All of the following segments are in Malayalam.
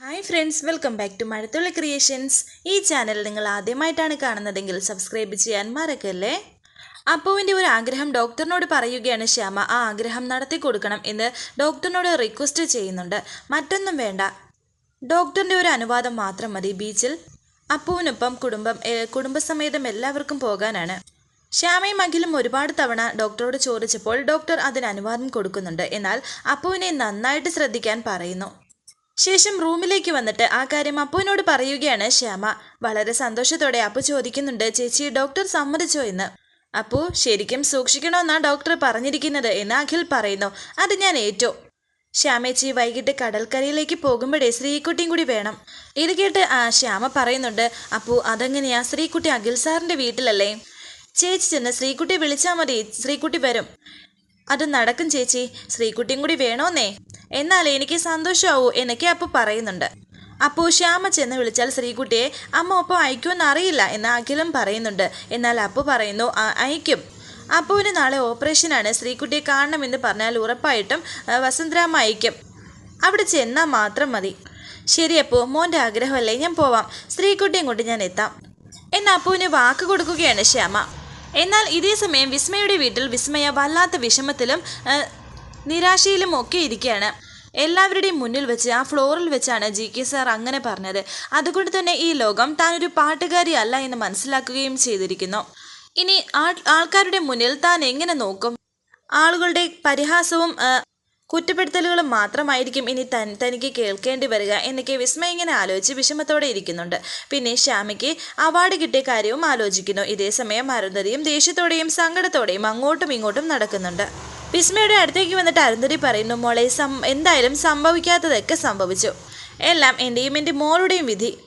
Hi friends welcome back to Mazhathulli creations ഈ ചാനൽ നിങ്ങൾ ആദ്യമായിട്ടാണ് കാണുന്നതെങ്കിൽ സബ്സ്ക്രൈബ് ചെയ്യാൻ മറക്കല്ലേ? അപ്പുവിന്റെ ഒരു ആഗ്രഹം ഡോക്ടറിനോട് പറയുകയാണ് ശ്യാമ ആ ആഗ്രഹം നടത്തി കൊടുക്കണം എന്ന് ഡോക്ടറിനോട് റിക്വസ്റ്റ് ചെയ്യുന്നുണ്ട്. മറ്റൊന്നും വേണ്ട. ഡോക്ടറിന്റെ ഒരു അനുവാദം മാത്രം മതി ബീച്ചിൽ. അപ്പുവിനൊപ്പം കുടുംബം കുടുംബസമേതം എല്ലാവർക്കും പോകാനാണ്. ശ്യാമയും അഖിലും ഒരുപാട് തവണ ഡോക്ടറോട് ചോദിച്ചപ്പോൾ ഡോക്ടർ അതിന് അനുവാദം കൊടുക്കുന്നുണ്ട്. എന്നാൽ അപ്പുവിനെ നന്നായിട്ട് ശ്രദ്ധിക്കാൻ പറയുന്നു. ശേഷം റൂമിലേക്ക് വന്നിട്ട് ആ കാര്യം അപ്പുവിനോട് പറയുകയാണ് ശ്യാമ. വളരെ സന്തോഷത്തോടെ അപ്പു ചോദിക്കുന്നുണ്ട് ചേച്ചി ഡോക്ടർ സമ്മതിച്ചോ എന്ന്? അപ്പു ശരിക്കും സൂക്ഷിക്കണമെന്നാണ് ഡോക്ടർ പറഞ്ഞിരിക്കുന്നത് എന്ന് അഖിൽ പറയുന്നു. അത് ഞാൻ ഏറ്റു. ശ്യാമേച്ചി വൈകിട്ട് കടൽക്കരയിലേക്ക് പോകുമ്പോഴേ ശ്രീക്കുട്ടിയും കൂടി വേണം. ഇത് കേട്ട് ആ ശ്യാമ പറയുന്നുണ്ട് അപ്പു അതെങ്ങനെയാ? ശ്രീക്കുട്ടി അഖിൽ സാറിന്റെ വീട്ടിലല്ലേ? ചേച്ചി ചെന്ന് ശ്രീക്കുട്ടി വിളിച്ചാൽ മതി. ശ്രീക്കുട്ടി വരും. അത് നടക്കും ചേച്ചി. ശ്രീക്കുട്ടിയും കൂടി വേണോന്നേ? എന്നാൽ എനിക്ക് സന്തോഷമാവൂ എന്നൊക്കെ അപ്പു പറയുന്നുണ്ട്. അപ്പോൾ ശ്യാമ ചെന്ന് വിളിച്ചാൽ ശ്രീകുട്ടിയെ അമ്മ ഒപ്പം അയക്കുമെന്ന് അറിയില്ല എന്ന് അഖിലും പറയുന്നുണ്ട്. എന്നാൽ അപ്പു പറയുന്നു "ആ, അയക്കും. അപ്പുവിന് നാളെ ഓപ്പറേഷനാണ്. ശ്രീകുട്ടിയെ കാണണമെന്ന് പറഞ്ഞാൽ ഉറപ്പായിട്ടും വസന്തരാമ അയക്കും. അവിടെ ചെന്നാൽ മാത്രം മതി. ശരി അപ്പു മോന്റെ ആഗ്രഹമല്ലേ ഞാൻ പോവാം. സ്ത്രീക്കുട്ടിയും കൊണ്ട് ഞാൻ എത്താം. എന്ന് അപ്പുവിന് വാക്ക് കൊടുക്കുകയാണ് ശ്യാമ. എന്നാൽ ഇതേ സമയം വിസ്മയുടെ വീട്ടിൽ വിസ്മയ വല്ലാത്ത വിഷമത്തിലും നിരാശയിലും ഒക്കെ ഇരിക്കുകയാണ്. എല്ലാവരുടെയും മുന്നിൽ വെച്ച് ആ ഫ്ലോറിൽ വെച്ചാണ് ജി കെ സാർ അങ്ങനെ പറഞ്ഞത്. അതുകൊണ്ട് തന്നെ ഈ ലോകം താനൊരു പാട്ടുകാരി അല്ല എന്ന് മനസ്സിലാക്കുകയും ചെയ്തിരിക്കുന്നു. ഇനി ആൾ ആൾക്കാരുടെ മുന്നിൽ താൻ എങ്ങനെ നോക്കും? ആളുകളുടെ പരിഹാസവും കുറ്റപ്പെടുത്തലുകളും മാത്രമായിരിക്കും ഇനി തൻ തനിക്ക് കേൾക്കേണ്ടി വരിക എന്നൊക്കെ വിസ്മയ ഇങ്ങനെ ആലോചിച്ച് വിഷമത്തോടെ ഇരിക്കുന്നുണ്ട്. പിന്നെ ശ്യാമയ്ക്ക് അവാർഡ് കിട്ടിയ കാര്യവും ആലോചിക്കുന്നു. ഇതേസമയം അരുന്ധതിയും ദേഷ്യത്തോടെയും സങ്കടത്തോടെയും അങ്ങോട്ടും ഇങ്ങോട്ടും നടക്കുന്നുണ്ട്. വിസ്മയുടെ അടുത്തേക്ക് വന്നിട്ട് അരുന്ധതി പറയുന്നു മോളെ സം എന്തായാലും സംഭവിക്കാത്തതൊക്കെ സംഭവിച്ചു. എല്ലാം എന്റെയും എന്റെ മോളുടെയും വിധി.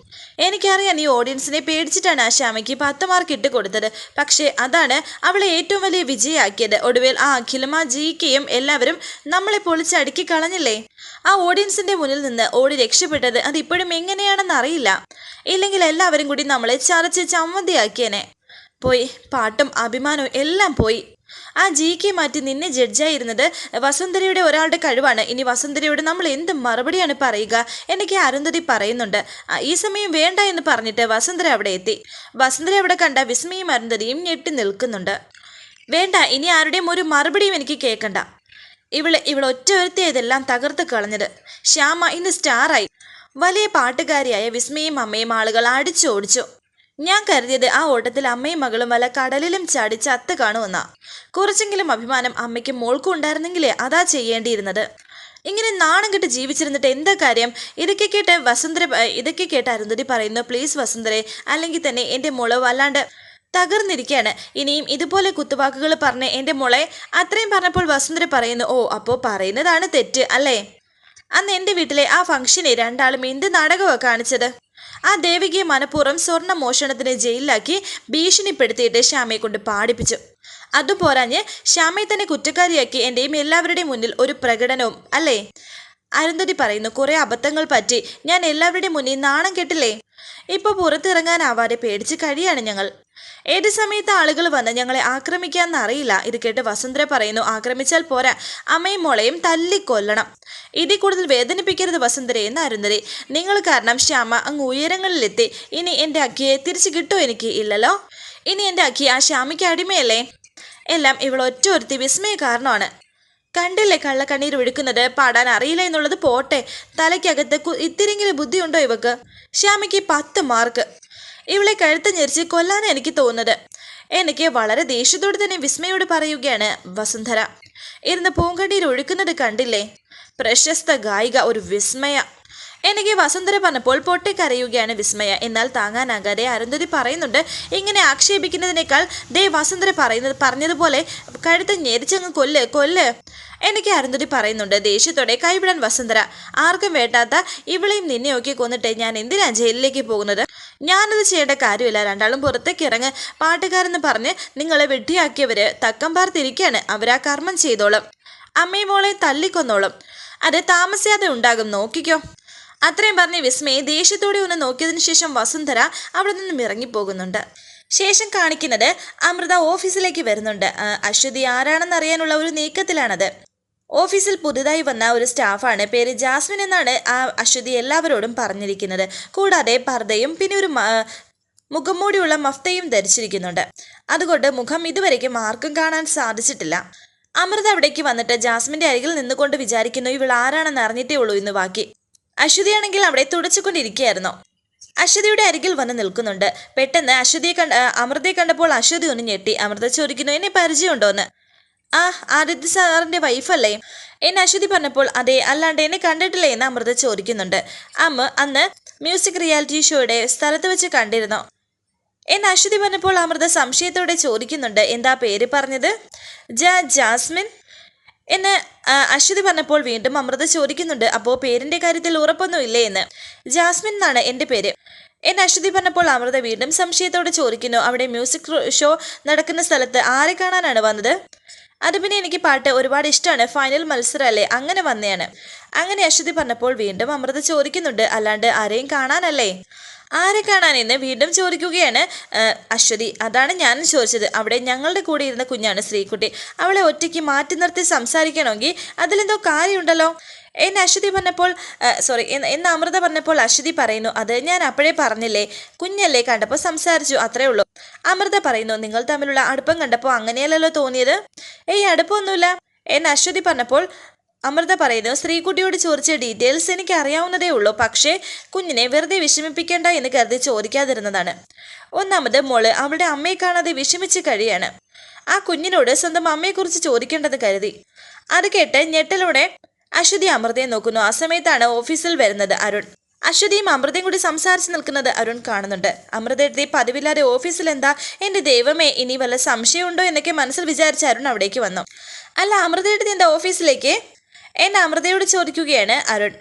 എനിക്കറിയാം നീ ഓഡിയൻസിനെ പേടിച്ചിട്ടാണ് ആ ശ്യാമയ്ക്ക് പത്ത് മാർക്ക് ഇട്ട് കൊടുത്തത്. പക്ഷേ അതാണ് അവളെ ഏറ്റവും വലിയ വിജയമാക്കിയത് ഒടുവിൽ ആ അഖിലും ആ ജിക്കെയും എല്ലാവരും നമ്മളെ പൊളിച്ചടുക്കി കളഞ്ഞില്ലേ? ആ ഓഡിയൻസിന്റെ മുന്നിൽ നിന്ന് ഓടി രക്ഷപ്പെട്ടത് അത് ഇപ്പോഴും എങ്ങനെയാണെന്ന് അറിയില്ല. ഇല്ലെങ്കിൽ എല്ലാവരും കൂടി നമ്മളെ ചതച്ച് ചമ്മന്തിയാക്കിയനെ. പോയി പാട്ടും അഭിമാനവും എല്ലാം പോയി. ആ ജി കെ മാറ്റി നിന്നെ ജഡ്ജായിരുന്നത് വസുന്ധരയുടെ ഒരാളുടെ കഴിവാണ്. ഇനി വസുന്ധരയോട് നമ്മൾ എന്ത് മറുപടിയാണ് പറയുക? എനിക്ക് അരുന്ധതി പറയുന്നുണ്ട്. ഈ സമയം വേണ്ട എന്ന് പറഞ്ഞിട്ട് വസുന്ധര അവിടെ എത്തി. വസുന്ധര അവിടെ കണ്ട വിസ്മയും അരുന്ധതിയും ഞെട്ടി നിൽക്കുന്നുണ്ട്. വേണ്ട ഇനി ആരുടെയും ഒരു മറുപടിയും എനിക്ക് കേൾക്കണ്ട. ഇവൾ ഇവൾ ഒറ്റ ഒരുത്തിയതെല്ലാം തകർത്ത് കളഞ്ഞത്. ശ്യാമ ഇന്ന് സ്റ്റാറായി. വലിയ പാട്ടുകാരിയായ വിസ്മയും അമ്മയും ആളുകൾ അടിച്ചോടിച്ചു. ഞാൻ കരുതിയത് ആ ഓട്ടത്തിൽ അമ്മയും മകളും വല്ല കടലിലും ചാടി ചത്ത് കാണുമെന്നാ. കുറച്ചെങ്കിലും അഭിമാനം അമ്മയ്ക്കും മോൾക്കും ഉണ്ടായിരുന്നെങ്കിലേ അതാ ചെയ്യേണ്ടിയിരുന്നത്. ഇങ്ങനെ നാണം കെട്ട് ജീവിച്ചിരുന്നിട്ട് എന്താ കാര്യം? ഇതൊക്കെ കേട്ട് വസുന്ധര ഇതൊക്കെ കേട്ട് അരുന്ധതി പറയുന്നു പ്ലീസ് വസുന്ധരെ അല്ലെങ്കിൽ തന്നെ എന്റെ മോൾ വല്ലാണ്ട് തകർന്നിരിക്കുകയാണ് ഇനിയും ഇതുപോലെ കുത്തുവാക്കുകൾ പറഞ്ഞ് എന്റെ മോളെ അത്രയും പറഞ്ഞപ്പോൾ വസുന്ധര പറയുന്നു ഓ അപ്പോൾ പറയുന്നതാണ് തെറ്റ് അല്ലേ? അന്ന് എന്റെ വീട്ടിലെ ആ ഫംഗ്ഷനെ രണ്ടാളും എന്ത് നാടകമാണ് കാണിച്ചത്? ആ ദേവികയെ മനഃപൂർവം സ്വർണ മോഷണത്തിന് ജയിലിലാക്കി ഭീഷണിപ്പെടുത്തിയിട്ട് ശ്യാമയെ കൊണ്ട് പാടിപ്പിച്ചു. അതുപോരാഞ്ഞ് ശ്യാമയെ തന്നെ കുറ്റക്കാരിയാക്കി എന്റെയും എല്ലാവരുടെയും മുന്നിൽ ഒരു പ്രകടനവും അല്ലേ? അരുന്ധതി പറയുന്നു കുറെ അബദ്ധങ്ങൾ പറ്റി. ഞാൻ എല്ലാവരുടെയും മുന്നിൽ നാണം കെട്ടില്ലേ? ഇപ്പൊ പുറത്തിറങ്ങാനാവാതെ പേടിച്ച് കഴിയാണ് ഞങ്ങൾ. ഏത് സമയത്ത് ആളുകൾ വന്ന് ഞങ്ങളെ ആക്രമിക്കാന്ന് അറിയില്ല? ഇത് കേട്ട് വസുന്ധര പറയുന്നു ആക്രമിച്ചാൽ പോരാ. അമ്മയും മോളെയും തല്ലിക്കൊല്ലണം. ഇതിൽ കൂടുതൽ വേദനിപ്പിക്കരുത് വസുന്ധര എന്ന് അരുന്ധതി. നിങ്ങൾ കാരണം ശ്യാമ അങ്ങ് ഉയരങ്ങളിലെത്തി. ഇനി എന്റെ അഖിയെ തിരിച്ചു കിട്ടോ എനിക്ക്? ഇല്ലല്ലോ. ഇനി എന്റെ അഖി ആ ശ്യാമയ്ക്ക് അടിമയല്ലേ? എല്ലാം ഇവൾ ഒറ്റ ഒരുത്തി വിസ്മയ കാരണമാണ്. കണ്ടില്ലേ കള്ളക്കണ്ണീർ ഒഴുക്കുന്നത് പാടാൻ അറിയില്ല എന്നുള്ളത് പോട്ടെ. തലയ്ക്കകത്ത് ഇത്തിരിങ്കിലും ബുദ്ധിയുണ്ടോ ഇവക്ക്? ശ്യാമയ്ക്ക് പത്ത് മാർക്ക്. ഇവളെ കഴുത്ത് ഞെരിച്ച് കൊല്ലാൻ എനിക്ക് തോന്നുന്നത്. എനിക്ക് വളരെ ദേഷ്യത്തോട് തന്നെ വിസ്മയോട് പറയുകയാണ് വസുന്ധര. ഇരുന്ന് പൂങ്കണ്ടിയിൽ ഒഴുക്കുന്നത് കണ്ടില്ലേ? പ്രശസ്ത ഗായിക ഒരു വിസ്മയ. എനിക്ക് വസുന്ധര പറഞ്ഞപ്പോൾ പൊട്ടിക്കരയുകയാണ് വിസ്മയ. എന്നാൽ താങ്ങാനാകാതെ അരുന്ധതി പറയുന്നുണ്ട് ഇങ്ങനെ ആക്ഷേപിക്കുന്നതിനേക്കാൾ ദേ വസുന്ധര പറയുന്നത് പറഞ്ഞതുപോലെ കഴുത്ത് ഞെരിച്ചങ്ങ് കൊല്ല് കൊല്ല്. എനിക്ക് അരുന്ധതി പറയുന്നുണ്ട്. ദേഷ്യത്തോടെ കൈവിടാൻ വസുന്ധര. ആർക്കും വേണ്ടാത്ത ഇവളെയും നിന്നെയൊക്കെ കൊന്നിട്ട് ഞാൻ എന്തിനാ ജയിലിലേക്ക് പോകുന്നത്? ഞാനത് ചെയ്യേണ്ട കാര്യമില്ല. രണ്ടാളും പുറത്തേക്ക് ഇറങ്ങ്. പാട്ടുകാരെന്ന് പറഞ്ഞ് നിങ്ങളെ വെട്ടിയാക്കിയവര് തക്കം പാർത്തിരിക്കുകയാണ് അവരാ കർമ്മം ചെയ്തോളും. അമ്മയും മോളെ തല്ലിക്കൊന്നോളും. അത് താമസിയാതെ ഉണ്ടാകും. നോക്കിക്കോ. അത്രയും പറഞ്ഞ് വിസ്മയെ ദേഷ്യത്തോടെ ഒന്ന് നോക്കിയതിനു ശേഷം വസുന്ധര അവിടെ നിന്നും ഇറങ്ങിപ്പോകുന്നുണ്ട്. ശേഷം കാണിക്കുന്നത് അമൃത ഓഫീസിലേക്ക് വരുന്നുണ്ട്. അശ്വതി ആരാണെന്ന് അറിയാനുള്ള ഒരു നീക്കത്തിലാണത്. ഓഫീസിൽ പുതുതായി വന്ന ഒരു സ്റ്റാഫാണ്. പേര് ജാസ്മിൻ എന്നാണ് ആ അശ്വതി എല്ലാവരോടും പറഞ്ഞിരിക്കുന്നത്. കൂടാതെ പർദ്ദയും പിന്നെ ഒരു മുഖംമൂടിയുള്ള മുഖം മൂടിയുള്ള മഫ്തയും ധരിച്ചിരിക്കുന്നുണ്ട്. അതുകൊണ്ട് മുഖം ഇതുവരേക്കും ആർക്കും കാണാൻ സാധിച്ചിട്ടില്ല. അമൃത അവിടേക്ക് വന്നിട്ട് ജാസ്മിന്റെ അരികിൽ നിന്നുകൊണ്ട് വിചാരിക്കുന്നു ഇവൾ ആരാണെന്ന് അറിഞ്ഞിട്ടേ ഉള്ളൂ എന്ന് ബാക്കി അശ്വതിയാണെങ്കിൽ അവിടെ തുടച്ചുകൊണ്ടിരിക്കുകയായിരുന്നു. അശ്വതിയുടെ അരികിൽ വന്ന് നിൽക്കുന്നുണ്ട്. പെട്ടെന്ന് അശ്വതിയെ കണ്ട അമൃതയെ കണ്ടപ്പോൾ അശ്വതി ഒന്ന് ഞെട്ടി. അമൃത ചോദിക്കുന്നു എന്നെ പരിചയമുണ്ടോന്ന് ആ ആദിത്യ സാറിന്റെ വൈഫല്ലേ എന്നെ അശ്വതി പറഞ്ഞപ്പോൾ അതെ അല്ലാണ്ട് എന്നെ കണ്ടിട്ടില്ലേ എന്ന് അമൃത ചോദിക്കുന്നുണ്ട്. അമ്മ അന്ന് മ്യൂസിക് റിയാലിറ്റി ഷോയുടെ സ്ഥലത്ത് വെച്ച് കണ്ടിരുന്നോ. എന്ന് അശ്വതി പറഞ്ഞപ്പോൾ അമൃത സംശയത്തോടെ ചോദിക്കുന്നുണ്ട് എന്താ പേര് പറഞ്ഞത്? ജ ജാസ്മിൻ? എന്ന് അശ്വതി പറഞ്ഞപ്പോൾ വീണ്ടും അമൃത ചോദിക്കുന്നുണ്ട് അപ്പോൾ പേരിന്റെ കാര്യത്തിൽ ഉറപ്പൊന്നും ഇല്ലേ എന്ന്. ജാസ്മിൻ എന്നാണ് എന്റെ പേര്. എന്ന് അശ്വതി പറഞ്ഞപ്പോൾ അമൃത വീണ്ടും സംശയത്തോടെ ചോദിക്കുന്നു അവിടെ മ്യൂസിക് ഷോ നടക്കുന്ന സ്ഥലത്ത് ആരെ കാണാനാണ് വന്നത്? അത് പിന്നെ എനിക്ക് പാട്ട് ഒരുപാട് ഇഷ്ടമാണ് ഫൈനൽ മത്സരമല്ലേ? അങ്ങനെ വന്നെയാണ് അങ്ങനെ അശ്വതി പറഞ്ഞപ്പോൾ വീണ്ടും അമൃത ചോദിക്കുന്നുണ്ട്. അല്ലാണ്ട് ആരെയും കാണാനല്ലേ? ആരെ കാണാനെന്ന് വീണ്ടും ചോദിക്കുകയാണ്. അശ്വതി അതാണ് ഞാനും ചോദിച്ചത്. അവിടെ ഞങ്ങളുടെ കൂടെ ഇരുന്ന കുഞ്ഞാണ് ശ്രീകുട്ടി. അവളെ ഒറ്റയ്ക്ക് മാറ്റി നിർത്തി സംസാരിക്കണമെങ്കിൽ അതിലെന്തോ കാര്യമുണ്ടല്ലോ. എന്ന് അശ്വതി പറഞ്ഞപ്പോൾ സോറി എന്ന് അമൃത പറഞ്ഞപ്പോൾ അശ്വതി പറയുന്നു അത് ഞാൻ അപ്പോഴേ പറഞ്ഞില്ലേ? കുഞ്ഞല്ലേ കണ്ടപ്പോൾ സംസാരിച്ചു അത്രേ ഉള്ളൂ. അമൃത പറയുന്നു നിങ്ങൾ തമ്മിലുള്ള അടുപ്പം കണ്ടപ്പോൾ അങ്ങനെയല്ലല്ലോ തോന്നിയത്? ഏയ് അടുപ്പമൊന്നുമില്ല. എന്ന് അശ്വതി പറഞ്ഞപ്പോൾ അമൃത പറയുന്നു സ്ത്രീകുട്ടിയോട് ചോദിച്ച ഡീറ്റെയിൽസ് എനിക്ക് അറിയാവുന്നതേ ഉള്ളൂ പക്ഷേ കുഞ്ഞിനെ വെറുതെ വിഷമിപ്പിക്കേണ്ട എന്ന് കരുതി ചോദിക്കാതിരുന്നതാണ്. ഒന്നാമത് മോൾ അവളുടെ അമ്മയെ കാണാതെ വിഷമിച്ച് കഴിയാണ്. ആ കുഞ്ഞിനോട് സ്വന്തം അമ്മയെക്കുറിച്ച് ചോദിക്കേണ്ടത് കരുതി. അത് കേട്ട് ഞെട്ടലോടെ അശ്വതി അമൃതയെ നോക്കുന്നു. ആ സമയത്താണ് ഓഫീസിൽ വരുന്നത് അരുൺ. അശ്വതിയും അമൃതയും കൂടി സംസാരിച്ച് നിൽക്കുന്നത് അരുൺ കാണുന്നുണ്ട്. അമൃതയുടെ പതിവില്ലാതെ ഓഫീസിൽ എന്താ? എന്റെ ദൈവമേ ഇനി വല്ല സംശയമുണ്ടോ? എന്നൊക്കെ മനസ്സിൽ വിചാരിച്ച അരുൺ അവിടേക്ക് വന്നു. അല്ല അമൃതയുടെ എന്റെ ഓഫീസിലേക്ക്? എന്നെ അമൃതയോട് ചോദിക്കുകയാണ് അരുൺ.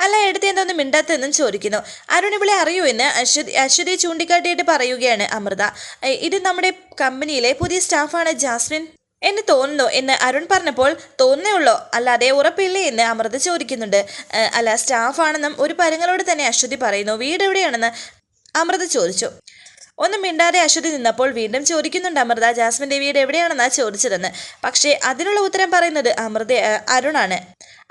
അല്ല എടുത്ത് എന്തൊന്നും മിണ്ടാത്തെന്നും ചോദിക്കുന്നു. അരുൺ ഇവിടെ അറിയൂ എന്ന് അശ്വതി അശ്വതി ചൂണ്ടിക്കാട്ടിയിട്ട് പറയുകയാണ് അമൃത. ഇത് നമ്മുടെ കമ്പനിയിലെ പുതിയ സ്റ്റാഫാണ് ജാസ്മിൻ. എന്ന് തോന്നുന്നു എന്ന് അരുൺ പറഞ്ഞപ്പോൾ തോന്നേയുള്ളോ അല്ലാതെ ഉറപ്പില്ലേ എന്ന് അമൃത ചോദിക്കുന്നുണ്ട്. "ഏ, അല്ല സ്റ്റാഫാണെന്നും ഒരു പരങ്ങളോട് തന്നെ അശ്വതി പറയുന്നു. വീട് എവിടെയാണെന്ന് അമൃത ചോദിച്ചു. ഒന്നും മിണ്ടാതെ അശ്വതി നിന്നപ്പോൾ വീണ്ടും ചോദിക്കുന്നുണ്ട് അമൃത ജാസ്മിന്റെ വീട് എവിടെയാണെന്നാ ചോദിച്ചതെന്ന്. പക്ഷേ അതിനുള്ള ഉത്തരം പറയുന്നത് അമൃത അരുണാണ്.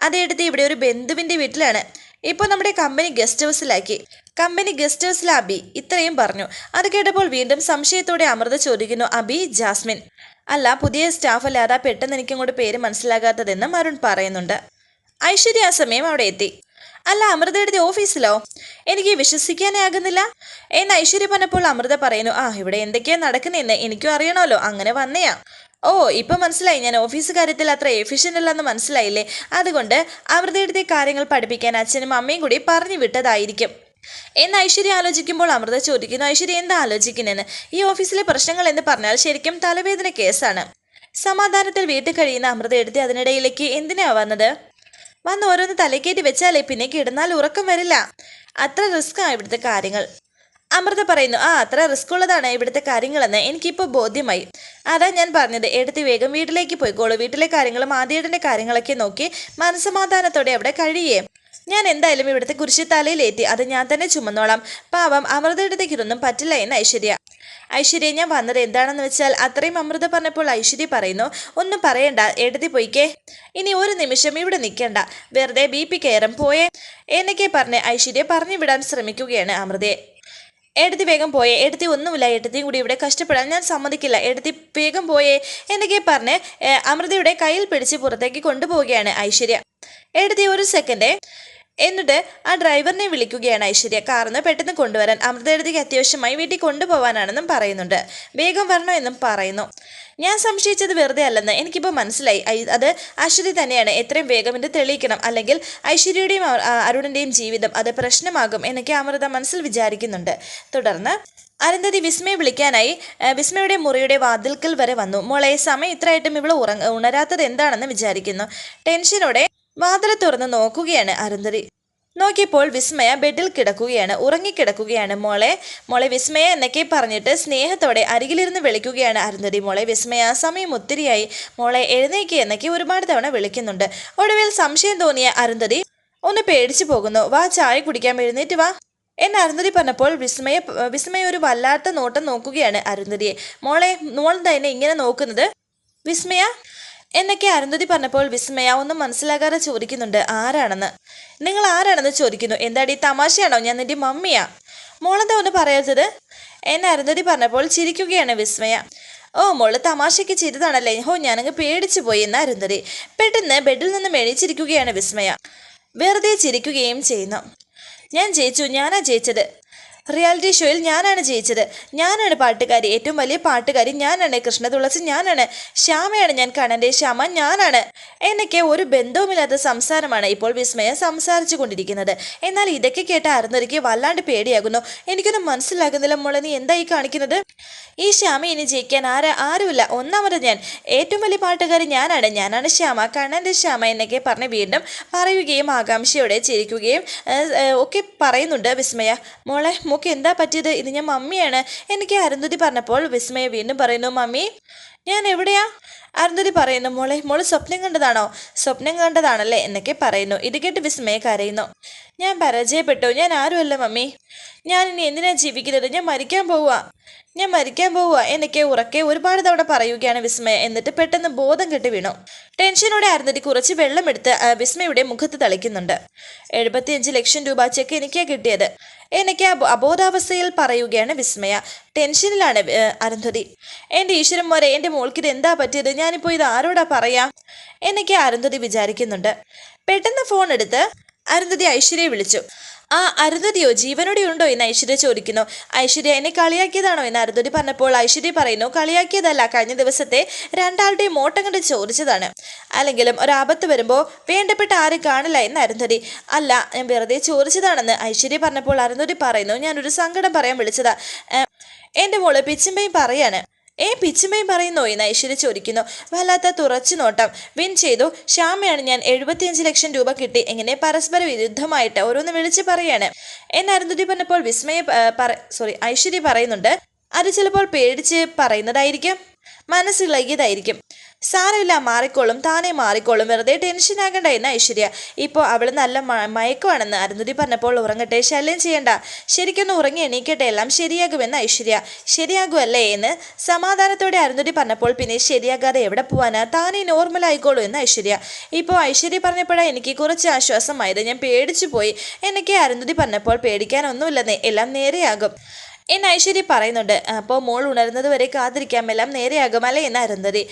അതെടുത്ത് ഇവിടെ ഒരു ബന്ധുവിന്റെ വീട്ടിലാണ്. ഇപ്പോൾ നമ്മുടെ കമ്പനി ഗസ്റ്റ് ഹൗസിലാക്കി. കമ്പനി ഗസ്റ്റ് ഹൗസിൽ അബി ഇത്രയും പറഞ്ഞു. അത് കേട്ടപ്പോൾ വീണ്ടും സംശയത്തോടെ അമൃത ചോദിക്കുന്നു അബി ജാസ്മിൻ. അല്ല പുതിയ സ്റ്റാഫ് അല്ലാതെ പെട്ടെന്ന് എനിക്കങ്ങോട്ട് പേര് മനസ്സിലാകാത്തതെന്നും അരുൺ പറയുന്നുണ്ട്. ഐശ്വര്യ ആ സമയം അവിടെ എത്തി. അല്ല അമൃതയുടെ ഓഫീസിലോ? എനിക്ക് വിശ്വസിക്കാനേ ആകുന്നില്ല. എന്ന് ഐശ്വര്യ പറഞ്ഞപ്പോൾ അമൃത പറയുന്നു ആ ഇവിടെ എന്തൊക്കെയാ നടക്കുന്നതെന്ന് എനിക്കും അറിയണമല്ലോ അങ്ങനെ വന്നെയാ. ഓ ഇപ്പം മനസ്സിലായി. ഞാൻ ഓഫീസ് കാര്യത്തിൽ അത്ര എഫിഷ്യന്റ് അല്ലെന്ന് മനസ്സിലായില്ലേ? അതുകൊണ്ട് അവരുടെ അടുത്തെ കാര്യങ്ങൾ പഠിപ്പിക്കാൻ അച്ഛനും അമ്മയും കൂടി പറഞ്ഞു വിട്ടതായിരിക്കും. എന്ന് ഐശ്വര്യ ആലോചിക്കുമ്പോൾ അമൃത ചോദിക്കുന്നു ഐശ്വര്യ എന്താ ആലോചിക്കുന്നതെന്ന്? ഈ ഓഫീസിലെ പ്രശ്നങ്ങൾ എന്ന് പറഞ്ഞാൽ ശരിക്കും തലവേദന കേസാണ്. സമാധാനത്തിൽ വീട്ടിൽ കഴിയുന്ന അമൃത എടുത്ത് അതിനിടയിലേക്ക് എന്തിനാ വന്നത്? വന്ന് ഓരോന്ന് തലക്കേറ്റി വെച്ചാലേ പിന്നെ കിടന്നാൽ ഉറക്കം വരില്ല. അത്ര റിസ്ക്കാണ് ഇവിടുത്തെ കാര്യങ്ങൾ. അമൃത പറയുന്നു ആ അത്ര റിസ്ക് ഉള്ളതാണ് ഇവിടുത്തെ കാര്യങ്ങളെന്ന്. എനിക്കിപ്പോൾ ബോധ്യമായി. അതാ ഞാൻ പറഞ്ഞത്. എടുത്ത് വേഗം വീട്ടിലേക്ക് പോയിക്കോളൂ വീട്ടിലെ കാര്യങ്ങളും ആദ്യയുടെ കാര്യങ്ങളൊക്കെ നോക്കി മനസ്സമാധാനത്തോടെ അവിടെ കഴിയേ. ഞാൻ എന്തായാലും ഇവിടുത്തെ കുരിശി തലയിലേറ്റി അത് ഞാൻ തന്നെ ചുമന്നോളാം. പാവം അമൃതയുടെ ഇതൊന്നും പറ്റില്ല എന്ന് ഐശ്വര്യ. ഐശ്വര്യ ഞാൻ വന്നത് എന്താണെന്ന് വെച്ചാൽ അത്രയും അമൃത പറഞ്ഞപ്പോൾ ഐശ്വര്യ പറയുന്നു ഒന്നും പറയണ്ട. എടുത്തി പോയിക്കേ. ഇനി ഒരു നിമിഷം ഇവിടെ നിൽക്കണ്ട. വെറുതെ ബി പി കയറും. പോയേ. എന്നൊക്കെ പറഞ്ഞ് ഐശ്വര്യ പറഞ്ഞു വിടാൻ ശ്രമിക്കുകയാണ് അമൃതയെ. എടുത്തി വേഗം പോയേ എടുത്തി ഒന്നുമില്ല എടുത്തിയും കൂടി ഇവിടെ കഷ്ടപ്പെടാൻ ഞാൻ സമ്മതിക്കില്ല. എടുത്തി വേഗം പോയേ എന്നൊക്കെ പറഞ്ഞ് അമൃതയുടെ കയ്യിൽ പിടിച്ച് പുറത്തേക്ക് കൊണ്ടുപോവുകയാണ് ഐശ്വര്യ. എടുത്തി ഒരു സെക്കൻഡ് എന്നിട്ട് ആ ഡ്രൈവറിനെ വിളിക്കുകയാണ് ഐശ്വര്യ. കാർന്ന് പെട്ടെന്ന് കൊണ്ടുവരാൻ അമൃത എടുത്തിക്ക് അത്യാവശ്യമായി വീട്ടിൽ കൊണ്ടുപോകാനാണെന്നും പറയുന്നുണ്ട്. വേഗം വരണോ എന്നും പറയുന്നു. ഞാൻ സംശയിച്ചത് വെറുതെ അല്ലെന്ന് എനിക്കിപ്പോൾ മനസ്സിലായി. അത് അശ്വതി തന്നെയാണ്. എത്രയും വേഗം ഇത് തെളിയിക്കണം. അല്ലെങ്കിൽ ഐശ്വര്യയുടെയും അരുണിന്റെയും ജീവിതം അത് പ്രശ്നമാകും എന്നൊക്കെ അമൃത മനസ്സിൽ വിചാരിക്കുന്നുണ്ട്. തുടർന്ന് അരുന്ധതി വിസ്മയെ വിളിക്കാനായി വിസ്മയുടെ മുറിയുടെ വാതിൽക്കൽ വരെ വന്നു. മോളെ സമയം ഇത്രയായിട്ടും ഇവൾ ഉറങ്ങ ഉണരാത്തത് എന്താണെന്ന് വിചാരിക്കുന്നു. ടെൻഷനോടെ വാതിൽ തുറന്ന് നോക്കുകയാണ് അരുന്ധതി നോക്കിയപ്പോൾ വിസ്മയ ബെഡിൽ കിടക്കുകയാണ് ഉറങ്ങിക്കിടക്കുകയാണ് മോളെ. മോളെ വിസ്മയ എന്നൊക്കെ പറഞ്ഞിട്ട് സ്നേഹത്തോടെ അരികിലിരുന്ന് വിളിക്കുകയാണ് അരുന്ധതി മോളെ. വിസ്മയ സമയം ഒത്തിരിയായി. മോളെ എഴുന്നേക്ക് എന്നൊക്കെ ഒരുപാട് തവണ വിളിക്കുന്നുണ്ട്. ഒടുവിൽ സംശയം തോന്നിയ അരുന്ധതി ഒന്ന് പേടിച്ചു പോകുന്നു. വാ ചായ കുടിക്കാൻ എഴുന്നേറ്റ് വാ. എന്ന് അരുന്ധതി പറഞ്ഞപ്പോൾ വിസ്മയ വിസ്മയ ഒരു വല്ലാത്ത നോട്ടം നോക്കുകയാണ് അരുന്ധതിയെ. മോളെ മോൾ തന്നെ ഇങ്ങനെ നോക്കുന്നത്? വിസ്മയ എന്നൊക്കെ അരുന്ധതി പറഞ്ഞപ്പോൾ വിസ്മയ ഒന്നും മനസ്സിലാകാതെ ചോദിക്കുന്നുണ്ട് ആരാണെന്ന്? നിങ്ങൾ ആരാണെന്ന് ചോദിക്കുന്നു? എന്താടി തമാശയാണോ? ഞാൻ നിന്റെ മമ്മിയാ. മോളെന്താ ഒന്ന് പറയാത്തത് എന്നെ അരുന്ധതി പറഞ്ഞപ്പോൾ ചിരിക്കുകയാണ് വിസ്മയ. ഓ മോൾ തമാശയ്ക്ക് ചെയ്തതാണല്ലേ ഹോ ഞാനങ്ങ് പേടിച്ചു പോയി എന്ന് അരുന്ധതി പെട്ടെന്ന് ബെഡിൽ നിന്ന് മെഴിച്ചിരിക്കുകയാണ് വിസ്മയ. വെറുതെ ചിരിക്കുകയും ചെയ്യുന്നു. ഞാൻ ജയിച്ചു ഞാനാ ജയിച്ചത്. റിയാലിറ്റി ഷോയിൽ ഞാനാണ് ജയിച്ചത്. ഞാനാണ് പാട്ടുകാരി. ഏറ്റവും വലിയ പാട്ടുകാരി ഞാനാണ്. കൃഷ്ണ തുളസി ഞാനാണ്. ശ്യാമയാണ് ഞാൻ കണ്ണന്റെ ശ്യാമ ഞാനാണ്. എന്നൊക്കെ ഒരു ബന്ധവുമില്ലാത്ത സംസാരമാണ് ഇപ്പോൾ വിസ്മയ സംസാരിച്ചു കൊണ്ടിരിക്കുന്നത്. എന്നാൽ ഇതൊക്കെ കേട്ട അരുന്നൊരുക്കി വല്ലാണ്ട് പേടിയാകുന്നു. എനിക്കൊന്നും മനസ്സിലാകുന്നില്ല മോളെ. നീ എന്തായി കാണിക്കുന്നത്? ഈ ശ്യാമ ഇനി ജയിക്കാൻ ആരാ ആരുമില്ല. ഒന്നാമത് ഞാൻ. ഏറ്റവും വലിയ പാട്ടുകാരി ഞാനാണ്. ഞാനാണ് ശ്യാമ. കണ്ണന്റെ ശ്യാമ എന്നൊക്കെ പറഞ്ഞ് വീണ്ടും പറയുകയും ആകാംക്ഷയോടെ ചിരിക്കുകയും ഒക്കെ പറയുന്നുണ്ട് വിസ്മയ. മോളെ മോക്ക് എന്താ പറ്റിയത്? ഇത് ഞാൻ മമ്മിയാണ്. എനിക്ക് അരുന്ധതി പറഞ്ഞപ്പോൾ വിസ്മയ വീണ്ടും പറയുന്നു മമ്മി ഞാൻ എവിടെയാ? അരുന്ധതി പറയുന്നു മോളെ മോൾ സ്വപ്നം കണ്ടതാണോ? സ്വപ്നം കണ്ടതാണല്ലേ? എന്നൊക്കെ പറയുന്നു. ഇത് കേട്ട് വിസ്മയ കരയുന്നു. ഞാൻ പരാജയപ്പെട്ടു. ഞാൻ ആരുമല്ല മമ്മി. ഞാൻ ഇനി എന്തിനാ ജീവിക്കുന്നത്? ഞാൻ മരിക്കാൻ പോവുക ഞാൻ മരിക്കാൻ പോവുക എന്നൊക്കെ ഉറക്കെ ഒരുപാട് തവണ പറയുകയാണ് വിസ്മയ. എന്നിട്ട് പെട്ടെന്ന് ബോധം കെട്ടി വീണു. ടെൻഷനോടെ അരുന്ധതി കുറച്ച് വെള്ളമെടുത്ത് വിസ്മയുടെ മുഖത്ത് തളിക്കുന്നുണ്ട്. എഴുപത്തിയഞ്ച് ലക്ഷം രൂപ ചെക്ക് എനിക്കാ കിട്ടിയത്. എനിക്ക് അബോധാവസ്ഥയിൽ പറയുകയാണ് വിസ്മയ. ടെൻഷനിലാണ് അരുന്ധതി. എന്റെ ഈശ്വരൻ മോരെ എന്റെ മോൾക്ക് ഇത് എന്താ പറ്റിയത്? ഞാനിപ്പോൾ ഇത് ആരോടാ പറയാ? എന്നൊക്കെ അരുന്ധതി വിചാരിക്കുന്നുണ്ട്. പെട്ടെന്ന് ഫോൺ എടുത്ത് അരുന്ധതി ഐശ്വര്യയെ വിളിച്ചു. ആ അരുന്ധതിയോ ജീവനോടെ ഉണ്ടോ എന്ന് ഐശ്വര്യ ചോദിക്കുന്നു. ഐശ്വര്യ എന്നെ കളിയാക്കിയതാണോ എന്ന് അരുന്ധതി പറഞ്ഞപ്പോൾ ഐശ്വര്യ പറയുന്നു കളിയാക്കിയതല്ല കഴിഞ്ഞ ദിവസത്തെ രണ്ടാളുടെയും ഓട്ടം കണ്ട് ചോദിച്ചതാണ്. അല്ലെങ്കിലും ഒരാപത്ത് വരുമ്പോൾ വേണ്ടപ്പെട്ട ആരും കാണില്ല എന്ന് അരുന്ധതി. അല്ല ഞാൻ വെറുതെ ചോദിച്ചതാണെന്ന് ഐശ്വര്യ പറഞ്ഞപ്പോൾ അരുന്ധതി പറയുന്നു ഞാനൊരു സങ്കടം പറയാൻ വിളിച്ചതാ. എന്റെ മോൾ പിച്ചുമ്പയും പറയാണ് ഏ പിച്ചുമ്പയും പറയുന്നോ എന്ന് ഐശ്വര്യ ചോദിക്കുന്നു വല്ലാത്ത തുറച്ചു നോട്ടം. വിൻ ചെയ്തു. ശ്യാമയാണ് ഞാൻ എഴുപത്തിയഞ്ച് ലക്ഷം രൂപ കിട്ടി. എങ്ങനെ പരസ്പര വിരുദ്ധമായിട്ട് ഓരോന്ന് വിളിച്ച് പറയാണ്. എന്ന് അരുന്ധതി പറഞ്ഞപ്പോൾ വിസ്മയ സോറി ഐശ്വര്യ പറയുന്നുണ്ട്. അത് ചിലപ്പോൾ പേടിച്ച് പറയുന്നതായിരിക്കും. മനസ്സിളകിയതായിരിക്കും സാരമില്ല മാറിക്കോളും താനേ മാറിക്കോളും വെറുതെ ടെൻഷൻ ആകണ്ട എന്ന് ഐശ്വര്യ. ഇപ്പോൾ അവൾ നല്ല മയക്കുവാണെന്ന് അരുന്ധതി പറഞ്ഞപ്പോൾ ഉറങ്ങട്ടെ ശല്യം ചെയ്യണ്ട. ശരിക്കൊന്ന് ഉറങ്ങി എണീക്കട്ടെ എല്ലാം ശരിയാകുമെന്ന് ഐശ്വര്യ. ശരിയാകുമല്ലേ എന്ന് സമാധാനത്തോടെ അരുന്ധതി പറഞ്ഞപ്പോൾ പിന്നെ ശരിയാകാതെ എവിടെ പോവാനാ? താനേ നോർമൽ ആയിക്കോളൂ എന്ന് ഐശ്വര്യ. ഇപ്പോൾ ഐശ്വര്യ പറഞ്ഞപ്പോഴാണ് എനിക്ക് കുറച്ച് ആശ്വാസമായത്. ഞാൻ പേടിച്ചു പോയി. എനിക്ക് അരുന്ധതി പറഞ്ഞപ്പോൾ പേടിക്കാനൊന്നുമില്ലെന്നേ എല്ലാം നേരെയാകും. എന്ന് ഐശ്വര്യ പറയുന്നുണ്ട്. അപ്പോൾ മോൾ ഉണരുന്നത് വരെ കാത്തിരിക്കാം. എല്ലാം നേരെയാകും അല്ലേ? എന്ന് അരുന്ധതി.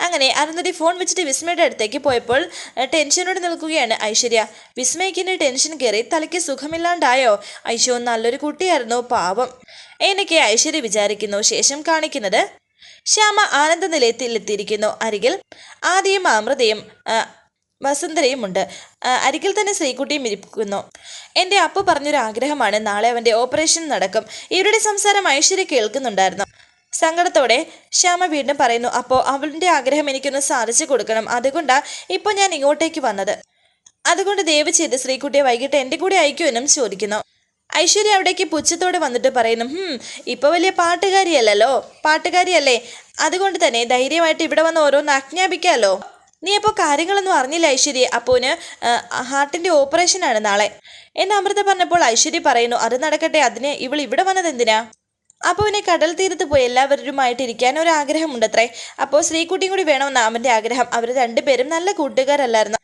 അങ്ങനെ അരുന്ധതി ഫോൺ വെച്ചിട്ട് വിസ്മയുടെ അടുത്തേക്ക് പോയപ്പോൾ ടെൻഷനോട് ടെൻഷനോടെ നിൽക്കുകയാണ് ഐശ്വര്യ. വിസ്മയ്ക്കിന്റെ ടെൻഷൻ കയറി തലയ്ക്ക് സുഖമില്ലാണ്ടായോ? ഐശോ നല്ലൊരു കുട്ടിയായിരുന്നു പാവം. എനിക്ക് ഐശ്വര്യ വിചാരിക്കുന്നു. ശേഷം കാണിക്കുന്നത് ശ്യാമ ആനന്ദ നിലയത്തിലെത്തിയിരിക്കുന്നു അരികിൽ ആദ്യം അമൃതയും ആ, വസുന്ധരയും ഉണ്ട് ആ, അരികിൽ തന്നെ ശ്രീകുട്ടിയും ഇരിക്കുന്നു. എന്റെ അപ്പ പറഞ്ഞൊരു ആഗ്രഹമാണ്. നാളെ അവന്റെ ഓപ്പറേഷൻ നടക്കും. ഇവരുടെ സംസാരം ഐശ്വര്യ കേൾക്കുന്നുണ്ടായിരുന്നു. സങ്കടത്തോടെ ശ്യാമ വീണ്ടും പറയുന്നു അപ്പോൾ അവളുടെ ആഗ്രഹം എനിക്കൊന്ന് സാധിച്ചു കൊടുക്കണം. അതുകൊണ്ടാണ് ഇപ്പോൾ ഞാൻ ഇങ്ങോട്ടേക്ക് വന്നത്. അതുകൊണ്ട് ദയവ് ചെയ്ത് ശ്രീകുട്ടിയെ വൈകിട്ട് എന്റെ കൂടെ അയക്കുമെന്നും ചോദിക്കുന്നു. ഐശ്വര്യ അവിടേക്ക് പുച്ഛത്തോടെ വന്നിട്ട് പറയുന്നു ഇപ്പോൾ വലിയ പാട്ടുകാരിയല്ലല്ലോ? പാട്ടുകാരിയല്ലേ? അതുകൊണ്ട് തന്നെ ധൈര്യമായിട്ട് ഇവിടെ വന്ന് ഓരോന്ന് ആജ്ഞാപിക്കാമല്ലോ നീ അപ്പോൾ കാര്യങ്ങളൊന്നും അറിഞ്ഞില്ല ഐശ്വര്യ. അപ്പോന് ഹാർട്ടിന്റെ ഓപ്പറേഷനാണ് നാളെ. എന്ന് അമൃത പറഞ്ഞപ്പോൾ ഐശ്വര്യ പറയുന്നു അത് നടക്കട്ടെ അതിന് ഇവൾ ഇവിടെ വന്നത് എന്തിനാ? അപ്പോൾ പിന്നെ കടൽ തീരത്ത് പോയി എല്ലാവരുമായിട്ട് ഇരിക്കാൻ ഒരു ആഗ്രഹമുണ്ടത്രേ അപ്പോൾ ശ്രീകുട്ടിയും കൂടി വേണമെന്ന് അവന്റെ ആഗ്രഹം. അവർ രണ്ടുപേരും നല്ല കൂട്ടുകാരല്ലായിരുന്നു?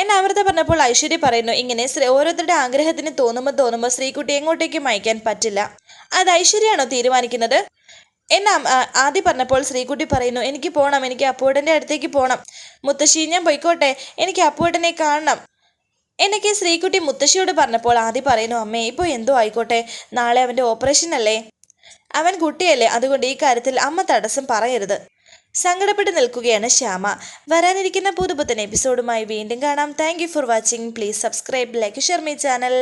എന്നെ അമൃത പറഞ്ഞപ്പോൾ ഐശ്വര്യ പറയുന്നു ഇങ്ങനെ ഓരോരുത്തരുടെ ആഗ്രഹത്തിന് തോന്നുമ്പോൾ തോന്നുമ്പോൾ ശ്രീകുട്ടി എങ്ങോട്ടേക്കും അയക്കാൻ പറ്റില്ല. അത് ഐശ്വര്യാണോ തീരുമാനിക്കുന്നത്? എന്നെ ആദ്യം പറഞ്ഞപ്പോൾ ശ്രീകുട്ടി പറയുന്നു എനിക്ക് പോണം എനിക്ക് അപ്പൂട്ടന്റെ അടുത്തേക്ക് പോണം. മുത്തശ്ശി ഞാൻ പോയിക്കോട്ടെ എനിക്ക് അപ്പൂട്ടനെ കാണണം. എന്നൊക്കെ ശ്രീകുട്ടി മുത്തശ്ശിയോട് പറഞ്ഞപ്പോൾ ആദ്യം പറയുന്നു അമ്മേ ഇപ്പോൾ എന്തോ ആയിക്കോട്ടെ നാളെ അവന്റെ ഓപ്പറേഷൻ അല്ലേ? അവൻ കുട്ടിയല്ലേ അതുകൊണ്ട് ഈ കാര്യത്തിൽ അമ്മ തടസ്സം പറയരുത്. സങ്കടപ്പെട്ട് നിൽക്കുകയാണ് ശ്യാമ. വരാനിരിക്കുന്ന പുതുപുത്തൻ എപ്പിസോഡുമായി വീണ്ടും കാണാം. Thank for watching please subscribe like share my channel